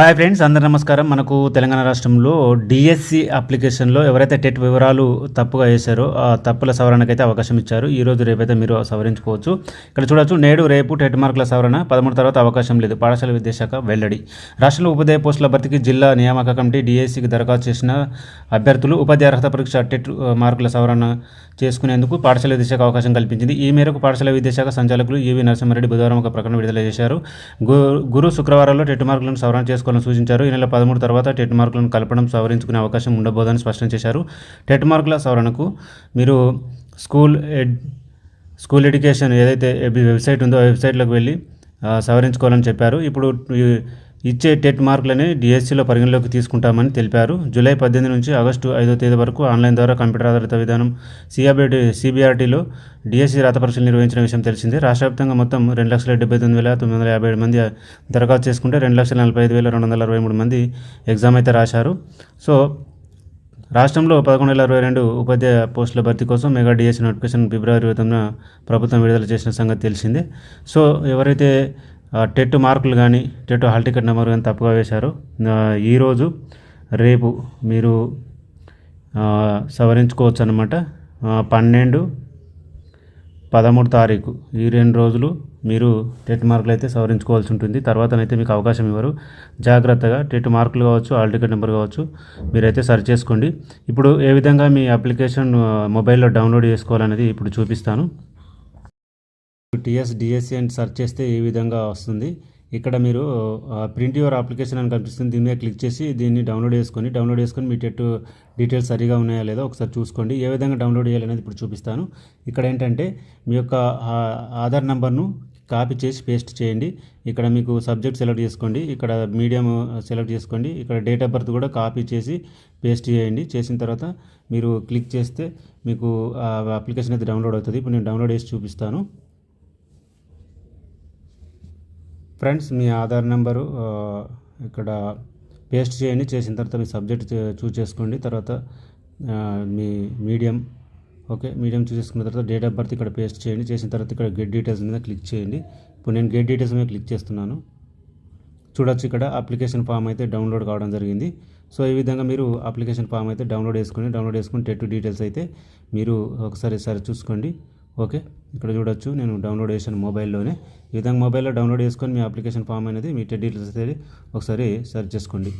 Hi friends అందరు నమస్కారం. మనకు తెలంగాణ రాష్ట్రంలో డిఎస్సి అప్లికేషన్లో ఎవరైతే టెట్ వివరాలు తప్పుగా వేశారో ఆ తప్పుల సవరణకైతే అవకాశం ఇచ్చారు. ఈ రోజు రేపైతే మీరు సవరించుకోవచ్చు. ఇక్కడ చూడొచ్చు నేడు రేపు టెట్ మార్కుల సవరణ పదమూడు తర్వాత అవకాశం లేదు. పాఠశాల విద్యాశాఖ వెల్లడి. రాష్ట్రంలో ఉపాధ్యాయ పోస్టుల భర్తీకి జిల్లా నియామక కమిటీ డిఎస్సికి దరఖాస్తు చేసిన అభ్యర్థులు ఉపాధ్యాయ అర్హత పరీక్ష టెట్ మార్కుల సవరణ చేసుకునేందుకు పాఠశాల విద్యాశాఖ అవకాశం కల్పించింది. ఈ మేరకు పాఠశాల విద్యాశాఖ సంచాలకులు ఈవి నరసింహారెడ్డి బుధవారం ఒక ప్రకటన విడుదల చేశారు. గురు శుక్రవారంలో టెట్ మార్కులను సవరణ చేసుకోవాలని సూచించారు. ఈ నెల పదమూడు తర్వాత టెట్ మార్కులను కలపడం సవరించుకునే అవకాశం ఉండబోదని స్పష్టం చేశారు. టెట్ మార్కుల సవరణకు మీరు స్కూల్ ఎడ్ స్కూల్ ఎడ్యుకేషన్ ఏదైతే వెబ్సైట్ ఉందో ఆ వెబ్సైట్లోకి వెళ్ళి సవరించుకోవాలని చెప్పారు. ఇప్పుడు ఇచ్చే టెట్ మార్కులని డిఎస్సిలో పరిగణలోకి తీసుకుంటామని తెలిపారు. జూలై పద్దెనిమిది నుంచి ఆగస్టు ఐదో తేదీ వరకు ఆన్లైన్ ద్వారా కంప్యూటర్ ఆధారిత విధానం సిఆర్బిటి సిబిఆర్టీలో డిఎస్సి రాత పరీక్షలు నిర్వహించిన విషయం తెలిసిందే. రాష్ట్ర వ్యాప్తంగా మొత్తం రెండు లక్షల డెబ్బై తొమ్మిది వేల తొమ్మిది వందల యాభై ఏడు మంది దరఖాస్తు చేసుకుంటే రెండు లక్షల నలభై ఐదు వేల రెండు వందల అరవై మూడు మంది ఎగ్జామ్ అయితే రాశారు. సో రాష్ట్రంలో పదకొండు వేల అరవై రెండు ఉపాధ్యాయ పోస్టుల భర్తీ కోసం మెగా డిఎస్సి నోటిఫికేషన్ ఫిబ్రవరి ఇరవై తొమ్మిదిన ప్రభుత్వం విడుదల చేసిన సంగతి తెలిసిందే. సో ఎవరైతే టెట్ మార్కులు కానీ టెట్ హాల్ టికెట్ నెంబర్ కానీ తప్పుగా వేశారు. ఈరోజు రేపు మీరు సవరించుకోవచ్చు అనమాట పన్నెండు పదమూడు తారీఖు ఈ రెండు రోజులు మీరు టెట్ మార్కులు అయితే సవరించుకోవాల్సి ఉంటుంది. తర్వాతనైతే మీకు అవకాశం ఇవ్వరు. జాగ్రత్తగా టెట్ మార్కులు కావచ్చు ఆల్ టికెట్ నెంబర్ కావచ్చు మీరైతే సర్చ్ చేసుకోండి. ఇప్పుడు ఏ విధంగా మీ అప్లికేషన్ మొబైల్లో డౌన్లోడ్ చేసుకోవాలనేది ఇప్పుడు చూపిస్తాను. టిఎస్ డిఎస్సి అని సెర్చ్ చేస్తే ఈ విధంగా వస్తుంది. ఇక్కడ మీరు ప్రింట్ యువర్ అప్లికేషన్ అని కనిపిస్తుంది. దీని మీద క్లిక్ చేసి దీన్ని డౌన్లోడ్ చేసుకొని డౌన్లోడ్ చేసుకొని మీ టెట్ డీటెయిల్స్ సరిగా ఉన్నాయా లేదో ఒకసారి చూసుకోండి. ఏ విధంగా డౌన్లోడ్ చేయాలనేది ఇప్పుడు చూపిస్తాను. ఇక్కడ ఏంటంటే మీ యొక్క ఆధార్ నెంబర్ను కాపీ చేసి పేస్ట్ చేయండి. ఇక్కడ మీకు సబ్జెక్ట్ సెలెక్ట్ చేసుకోండి. ఇక్కడ మీడియం సెలెక్ట్ చేసుకోండి. ఇక్కడ డేట్ ఆఫ్ బర్త్ కూడా కాపీ చేసి పేస్ట్ చేయండి. చేసిన తర్వాత మీరు క్లిక్ చేస్తే మీకు ఆ అప్లికేషన్ అయితే డౌన్లోడ్ అవుతుంది. ఇప్పుడు నేను డౌన్లోడ్ చేసి చూపిస్తాను. ఫ్రెండ్స్ మీ ఆధార్ నెంబరు ఇక్కడ పేస్ట్ చేయండి. చేసిన తర్వాత మీ సబ్జెక్ట్ చూస్ చేసుకోండి. తర్వాత మీ మీడియం ఓకే మీడియం చూస్ చేసుకున్న తర్వాత డేట్ ఆఫ్ బర్త్ ఇక్కడ పేస్ట్ చేయండి. చేసిన తర్వాత ఇక్కడ గెట్ డీటెయిల్స్ మీద క్లిక్ చేయండి. ఇప్పుడు నేను గెట్ డీటెయిల్స్ మీద క్లిక్ చేస్తున్నాను. చూడొచ్చు ఇక్కడ అప్లికేషన్ ఫామ్ అయితే డౌన్లోడ్ కావడం జరిగింది. సో ఈ విధంగా మీరు అప్లికేషన్ ఫామ్ అయితే డౌన్లోడ్ చేసుకొని డౌన్లోడ్ చేసుకుని టెట్ డీటెయిల్స్ అయితే మీరు ఒకసారి సరి చూసుకోండి. ఓకే ఇక్కడ చూడొచ్చు. నేను డౌన్లోడ్ చేశాను మొబైల్లోనే. ఈ విధంగా మొబైల్లో డౌన్లోడ్ చేసుకొని మీ అప్లికేషన్ ఫామ్ అనేది మీ టెడ్ డీటెయిల్స్ అనేది ఒకసారి సెర్చ్ చేసుకోండి.